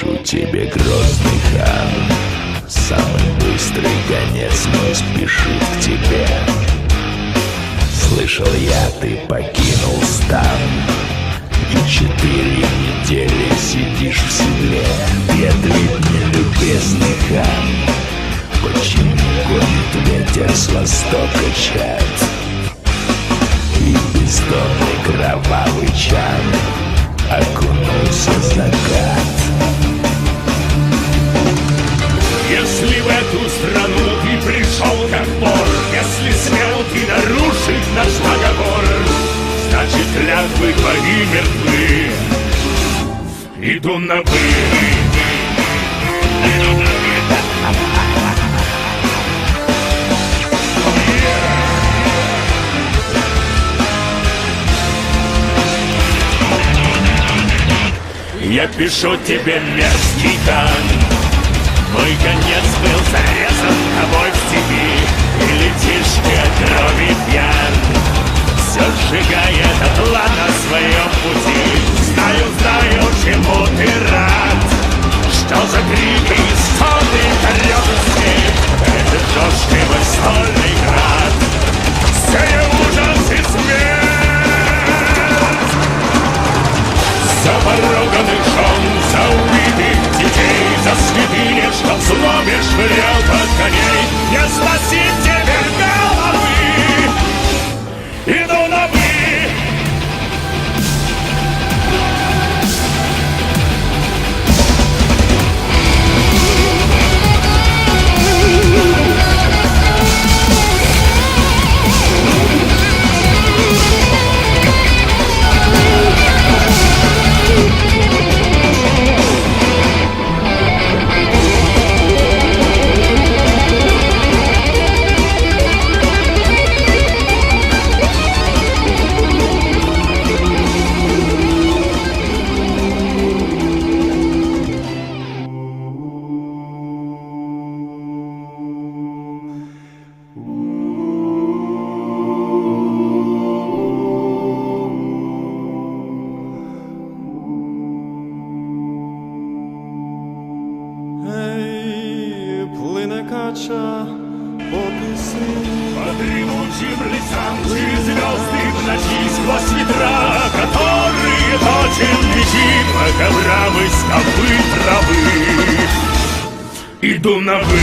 Напишу тебе грозный хан Самый быстрый конец. мой спешит к тебе. Слышал я, ты покинул стан. И четыре недели сидишь в седле. Ты ответ нелюбезный хан Почему гонит ветер с востока чат? И бездомный кровавый чат. Клятвы твои мертвы. Иду на вы. Я пишу тебе мерзкий дан. Мой конец был зарезан тобой в степи. И летишь ты от крови пьян Все сжигает рад Что за крики и стоны корёзости Это жёсткий мой стольный град. Сея ужас и смерть. За поруганных жен, за убитых детей За святыни, что злобе швырял под коней. Не спасит теперь головы Иду на плине кача по дремучим лесам ты звезды в ночи сквозь ветра, Которые точим летит по коврам из скопы травы. Иду на вы,